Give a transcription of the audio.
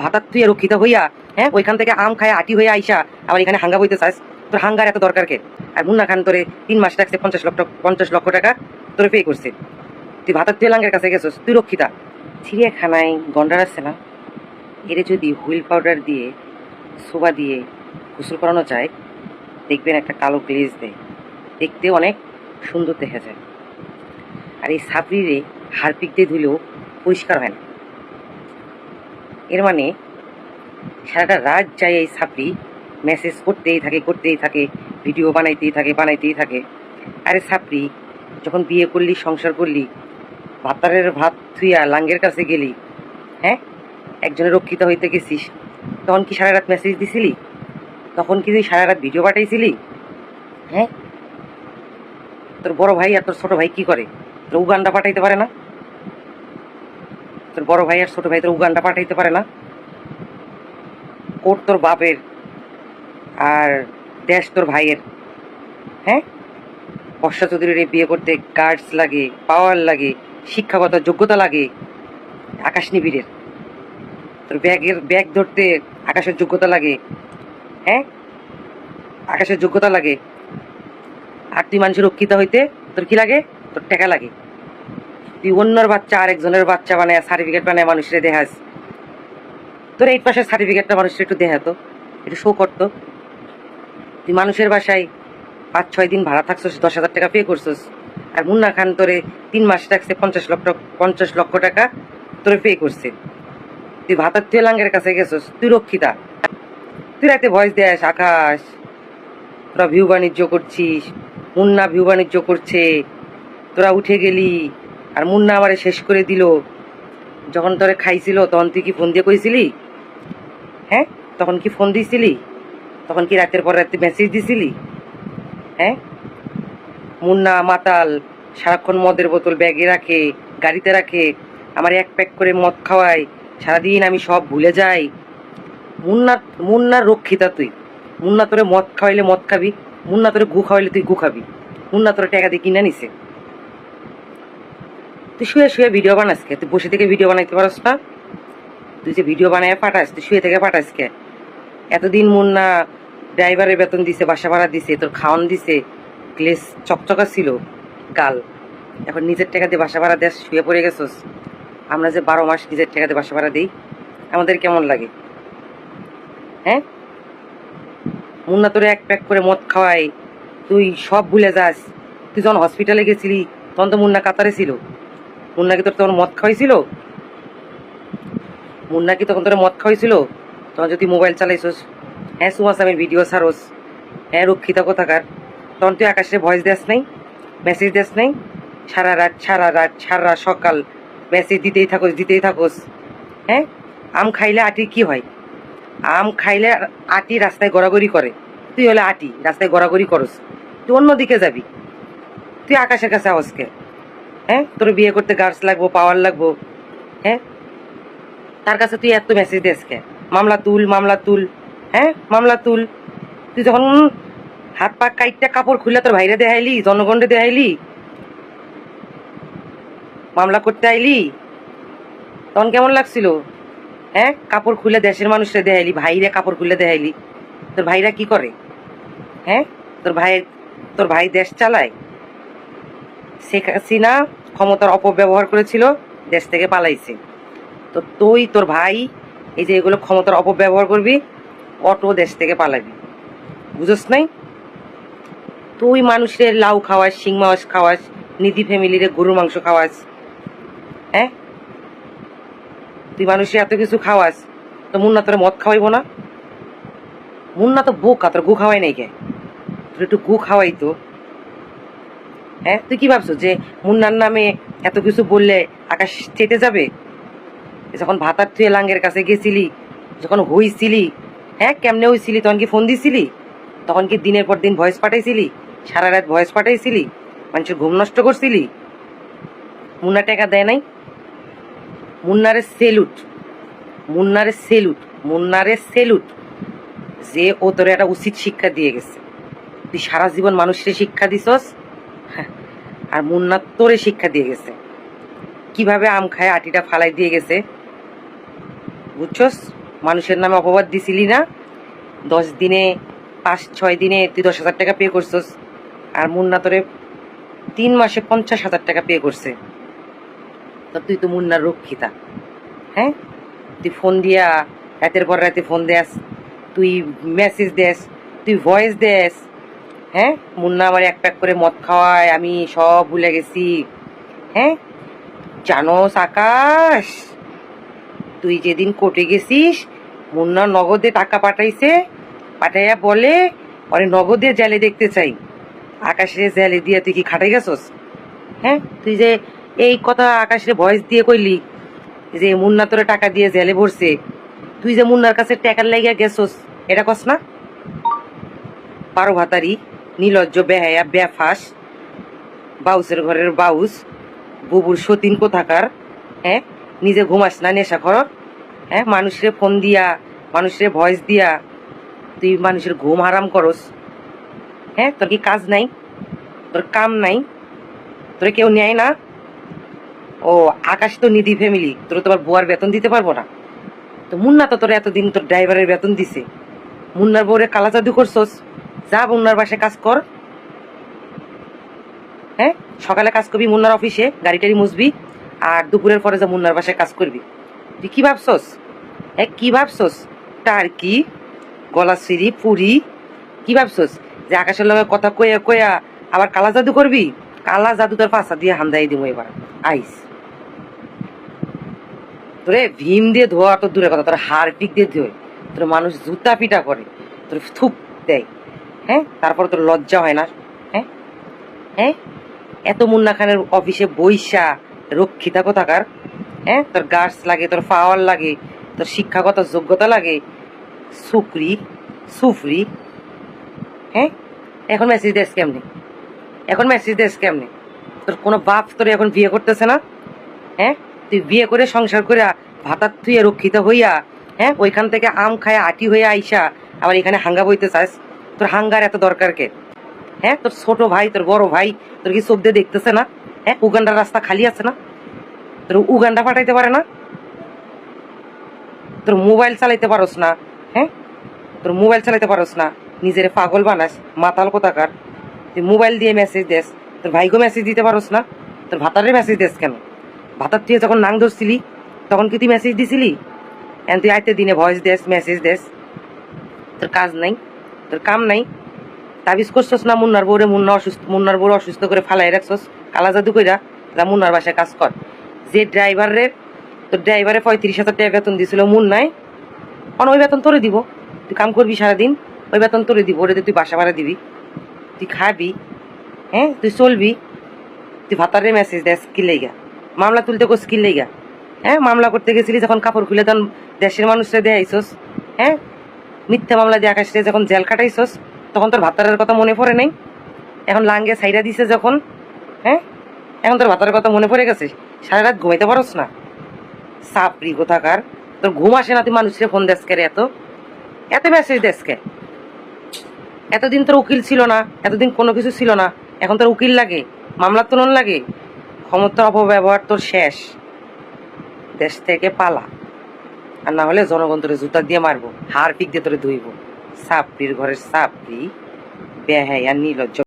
ভাতার তুই রক্ষিত হইয়া হ্যাঁ ওইখান থেকে আম খায় আটি হইয়া আইসা আবার এখানে হাঙ্গা বইতে চাস, তোর হাঙ্গার এত দরকার কে আর মুন্না খান তোরে তিন মাস রাখছে পঞ্চাশ লক্ষ পঞ্চাশ লক্ষ টাকা তোরে পে করছে। তুই ভাতার তুই লাঙ্গের কাছে গেছিস, তুই রক্ষিতা। চিড়িয়াখানায় গন্ডার আছে না? এর যদি হুইল পাউডার দিয়ে, সোবা দিয়ে গোসল করানো যায়, দেখবেন একটা কালো গ্লেজ দেয়। দেখতে অনেক সুন্দর দেখা যায়। আর এই সাপড়িরে হারপিক দিয়ে ধুলেও পরিষ্কার হয় না। এর মানে সারাটা রাত যায় এই সাপড়ি মেসেজ করতেই থাকে করতেই থাকে ভিডিও বানাইতেই থাকে বানাইতেই থাকে। আরে সাপড়ি যখন বিয়ে করলি, সংসার করলি ভাতারের ভাত থুইয়া লাঙ্গের কাছে গেলি হ্যাঁ? একজনের রক্ষিত হইতে গেছিস, তখন কি সারা রাত মেসেজ দিছিলি? তখন কি তুই সারা রাত ভিডিও পাঠাইছিলি? হ্যাঁ? তোর বড় ভাই আর তোর ছোট ভাই কি করে? তোর উগান্ডা পাঠাইতে পারে না? তোর বড় ভাই আর ছোট ভাই তোর উগান্ডা পাঠাইতে পারে না। কোট তোর বাপের আর দেশ তোর ভাইয়ের। হ্যাঁ? বর্ষা চৌধুরীর বিয়ে করতে গার্ডস লাগে পাওয়ার লাগে, শিক্ষাগত যোগ্যতা লাগে, আকাশ নিবিড়ের। তোর ব্যাগের, ব্যাগ ধরতে আকাশের যোগ্যতা লাগে। হ্যাঁ? আকাশের যোগ্যতা লাগে। আর তুই মানুষের রক্ষিতা হইতে তোর কি লাগে? তোর টাকা লাগে। তুই অন্যর বাচ্চা আরেকজনের বাচ্চা বানায় সার্টিফিকেট বানায় মানুষের দেখাস তোর এইট পাশের সার্টিফিকেটটা মানুষের একটু দেখাতো একটু শো করতো তুই মানুষের বাসায় পাঁচ, ছয় দিন ভাড়া থাকছিস, দশ হাজার টাকা পে করছিস। আর মুন্না খান তোরে তিন মাস থাকছে পঞ্চাশ লক্ষ পঞ্চাশ লক্ষ টাকা তোরে পে করছে। তুই ভাতার তুই লাঙ্গের কাছে গেছিস, তুই রক্ষিতা। তুই রাতে ভয়েস দেয়াস, আকাশ। তোরা ভিউ বাণিজ্য করছিস, মুন্না ভিউ বাণিজ্য করছে। তোরা উঠে গেলি আর মুন্না আমারে শেষ করে দিল। যখন তোরে খাইছিল, তখন তুই কি ফোন দিয়ে কইছিলি? হ্যাঁ? তখন কি ফোন দিছিলি? তখন কি রাতের পর রাতে মেসেজ দিছিলি? হ্যাঁ? মুন্না মাতাল, সারাক্ষণ মদের বোতল ব্যাগে রাখে, গাড়িতে রাখে, আমার এক প্যাক করে মদ খাওয়াই সারাদিন আমি সব ভুলে যাই। মুন্না, মুন্নার রক্ষিতা তুই। মুন্না তোরে মদ খাওয়াইলে মদ খাবি, মুন্না তোরে গু খাওয়াইলে তুই গু খাবি। মুন্না তোরে টাকা দিয়ে কিনে নিছে। তুই শুয়ে শুয়ে ভিডিও বানাস কে? তুই বসে থেকে ভিডিও বানাইতে পারস না? তুই যে ভিডিও বানায় পাঠাস, তুই শুয়ে থেকে পাঠাস কে? এতদিন মুন্না ড্রাইভারের বেতন দিছে, বাসা ভাড়া দিছে, তোর খাওয়ান দিছে গ্লেস চকচকা ছিল, গাল। এখন নিজের টাকা দিয়ে বাসা ভাড়া দেশ শুয়ে পড়ে গেছস। আমরা যে বারো মাস নিজের টাকা দিয়ে বাসা ভাড়া দিই, আমাদের কেমন লাগে? হ্যাঁ? মুন্না তোরে এক প্যাক করে মদ খাওয়াই তুই সব ভুলে যাস। তুই যখন হসপিটালে গেছিলি, তখন তো মুন্না কাতারে ছিল। মুন্না কি তোর তখন মদ খাওয়াইছিল? মুন্না কি তখন তোর মদ খাওয়াইছিল? তখন যদি মোবাইল চালাইছস হ্যাঁ সুমাস আমির, ভিডিও ছাড়োস হ্যাঁ রক্ষিতা কোথাকার, তখন তুই আকাশে ভয়েস দেস নাই, মেসেজ দেস নাই, সারা রাত সারা রাত, সারা সকাল মেসেজ দিতেই থাকোস দিতেই থাকোস হ্যাঁ? আম খাইলে আটি কি হয়? আম খাইলে আটি রাস্তায় গড়াগড়ি করে। তুই হলে আটি, রাস্তায় গড়াগড়ি করস। তুই অন্যদিকে যাবি। তুই আকাশের কাছে আওয়াজকে হ্যাঁ? তোর বিয়ে করতে গার্ডস লাগবো পাওয়ার লাগবো হ্যাঁ? তার কাছে তুই এত মেসেজ দিস কে? মামলা তুল মামলা তুল হ্যাঁ? মামলা তুল। তুই যখন হাত পা কাইটটা কাপড় খুলে তোর ভাইরে দেখাইলি, জনগণরে দেখাইলি, মামলা করতে আইলি, তখন কেমন লাগছিল? হ্যাঁ? কাপড় খুলে দেশের মানুষরা দেখাইলি, ভাইরে কাপড় খুলে দেখাইলি। তোর ভাইরা কি করে? হ্যাঁ? তোর ভাই তোর ভাই দেশ চালায়। শেখ হাসিনা ক্ষমতার অপব্যবহার করেছিল, দেশ থেকে পালাইছে। তো তুই, তোর ভাই, এই যে এগুলো ক্ষমতার অপব্যবহার করবি, অটো দেশ থেকে পালাবি। বুঝোস নাই? তুই মানুষের লাউ খাওয়াস, শিং মাছ খাওয়াস, নিধি ফ্যামিলির গরুর মাংস খাওয়াস হ্যাঁ? তুই মানুষের এত কিছু খাওয়াস, তো মুন্না তোর মদ খাওয়াইব না? মুন্না তো বোকা, তোর গু খাওয়াই নাই কে? তোর একটু গু খাওয়াই তো হ্যাঁ? তুই কি ভাবছ যে মুন্নার নামে এত কিছু বললে আকাশ চেতে যাবে? যখন ভাতার তুই লাঙ্গের কাছে গেছিলি, যখন হইছিলি হ্যাঁ কেমনে হইছিলি, তখন কি ফোন দিছিলি? তখন কি দিনের পর দিন ভয়েস পাঠাইছিলি? সারা রাত ভয়েস পাঠাইছিলি? মানুষের ঘুম নষ্ট করছিলি? মুন্না টাকা দেয় নাই? মুন্নারে সেলুট। মুন্নারে সেলুট। মুন্নারে সেলুট। যে ও তোর একটা উচিত শিক্ষা দিয়ে গেছে। তুই সারা জীবন মানুষের শিক্ষা দিছস আর মুন্না তোরে শিক্ষা দিয়ে গেছে। কীভাবে আম খায়, আটিটা ফালাই দিয়ে গেছে। বুঝছস? মানুষের নামে অপবাদ দিছিলি না? দশ দিনে, পাঁচ, ছয় দিনে তুই দশ হাজার টাকা পে করছস। আর মুন্না তোরে তিন মাসে পঞ্চাশ হাজার টাকা পে করছে। তা তুই তো মুন্নার রক্ষিতা। হ্যাঁ? তুই ফোন দিয়া, রাতের পর রাতে ফোন দেস তুই মেসেজ দেস তুই ভয়েস দেস হ্যাঁ? মুন্না আমার এক প্যাক করে মদ খাওয়ায়, আমি সব ভুলে গেছি। হ্যাঁ? জানোস আকাশ, তুই যেদিন কোর্টে গেছিস, মুন্না নগদে টাকা পাঠাইছে, পাঠাইয়া বলে পরে নগদে জেলে দেখতে চাই। আকাশে জেলে দিয়ে তুই কি খাটাই গেছস? হ্যাঁ? তুই যে এই কথা আকাশে ভয়েস দিয়ে কইলি, যে মুন্না তোরে টাকা দিয়ে জেলে ভরছে, তুই যে মুন্নার কাছে টাকার লাগিয়া গেছস, এটা কস না? পারো ভাতারি। নীলজ্জ বেহায়া বেফাস, বাউসের ঘরের বাউস, বুবুর সতীন কোথাকার হ্যাঁ? নিজে ঘুমাস না নেশা কর হ্যাঁ? মানুষের ফোন দিয়া, মানুষের ভয়েস দিয়া, তুই মানুষের ঘুম হারাম করস হ্যাঁ? তোর কি কাজ নাই? তোর কাম নাই? তোর কেউ নেয় না? ও, আকাশ তো নিধি ফ্যামিলি তোর তোমার বুয়ার বেতন দিতে পারব না। তো মুন্না তো তোর এতদিন তোর ড্রাইভারের বেতন দিছে। মুন্নার বউরে কালা জাদু করছস। যা মুন্নার বাসায় কাজ কর। হ্যাঁ? সকালে কাজ করবি মুন্নার অফিসে গাড়ি টাড়ি মুছবি, আর দুপুরের পরে যা মুন্নার বাসায় কাজ করবি। তুই কি ভাবছস? হ্যাঁ কি ভাবছস? টার্কি গলা সিঁড়ি পুরি, কি ভাবছস? যে আকাশের লগে কথা কয়া কয়া আবার কালা জাদু করবি? কালা জাদু তোর পাশা দিয়ে হামদাই দিব এবার। আইস। তোরে ভীম দিয়ে ধোয়া তো দূরের কথা, তোর হার পিক দিয়ে ধোয়। তোর মানুষ জুতা পিটা করে, তোর থুপ দেয়। হ্যাঁ? তারপর তোর লজ্জা হয় না? হ্যাঁ? হ্যাঁ? এত মুন্না খানের অফিসে বৈশা রক্ষিতা কোথাকার? হ্যাঁ? তোর গার্ডস লাগে, তোর পাওয়ার লাগে, তোর শিক্ষাগত যোগ্যতা লাগে। সুকরি, সুফরি। হ্যাঁ? এখন মেসেজ দেস কেমনি? এখন মেসেজ দেস কেমনি? তোর কোনো বাপ তোর এখন বিয়ে করতেছে না? হ্যাঁ? তুই বিয়ে করে সংসার করে ভাতার থুইয়া রক্ষিত হইয়া হ্যাঁ? ওইখান থেকে আম খায় আটি হয়ে আইসা, আবার এখানে হাঙ্গা বইতে চাস? তোর হাঙ্গার এত দরকার কে? হ্যাঁ তোর ছোট ভাই, তোর বড় ভাই, তোর কি চোখ দেখতেছে না? হ্যাঁ উগান্ডার রাস্তা খালি আছে না? তোর উগান্ডা পাঠাইতে পারে না? তোর মোবাইল চালাইতে পারোস না? হ্যাঁ? তোর মোবাইল চালাইতে পারোস না? নিজের পাগল বানাস, মাতাল কোথাকার? তুই মোবাইল দিয়ে মেসেজ দেস, তোর ভাইকেও মেসেজ দিতে পারোস না? তোর ভাতারের মেসেজ দেস কেন? ভাতার তুই যখন নাং ধরছিলি, তখন কি তুই মেসেজ দিছিলি? এখন তুই আইতে দিনে ভয়েস দেস মেসেজ দেস। তোর কাজ নাই। তোর কাম নাই। তাবিজ করছস না, মুন্নার বউরে মুন্না অসুস্থ মুন্নার বউরে অসুস্থ করে ফালাই রাখছস। কালা জাদু কইরা যা মুন্নার বাসায় কাজ কর। যে ড্রাইভারের তোর ড্রাইভারে পঁয়ত্রিশ হাজার টাকা বেতন দিছিল মুন্নায় অন ওই বেতন তোরে দিব। তুই কাম করবি সারাদিন, ওই বেতন তোরে দিব। ওরে তুই বাসা ভাড়া দিবি। তুই খাবি হ্যাঁ? তুই চলবি। তুই ভাতারে মেসেজ দেয় স্কিল লেগা মামলা তুলতে কো স্কিল লেগা হ্যাঁ? মামলা করতে গেছিলি যখন কাপড় খুলে তখন দেশের মানুষরা দেয় আইসস হ্যাঁ? মিথ্যা মামলা দিয়ে আকাশে যখন জেল কাটাইছস, তখন তোর ভাতারের কথা মনে পড়ে নাই? এখন লাঙ্গে সাইডা দিছে যখন হ্যাঁ? এখন তোর ভাতারের কথা মনে পড়ে গেছে? সারা রাত ঘুমাইতে পারস না? সাপরি কোথাকার? তোর ঘুম আসে না, তুই মানুষের ফোন দেশকে রে এত? এত মেসেজ দেশকে এতদিন তোর উকিল ছিল না, এতদিন কোনো কিছু ছিল না। এখন তোর উকিল লাগে, মামলার তোলন লাগে। ক্ষমতার অপব্যবহার তোর শেষ। দেশ থেকে পালা। আর না হলে জনগণ জুতা দিয়ে মারবো হার পিক দিয়ে তোরে ধুইব। সাপড়ির ঘরের সাপড়ি বেহাই আর নির্লজ্জ।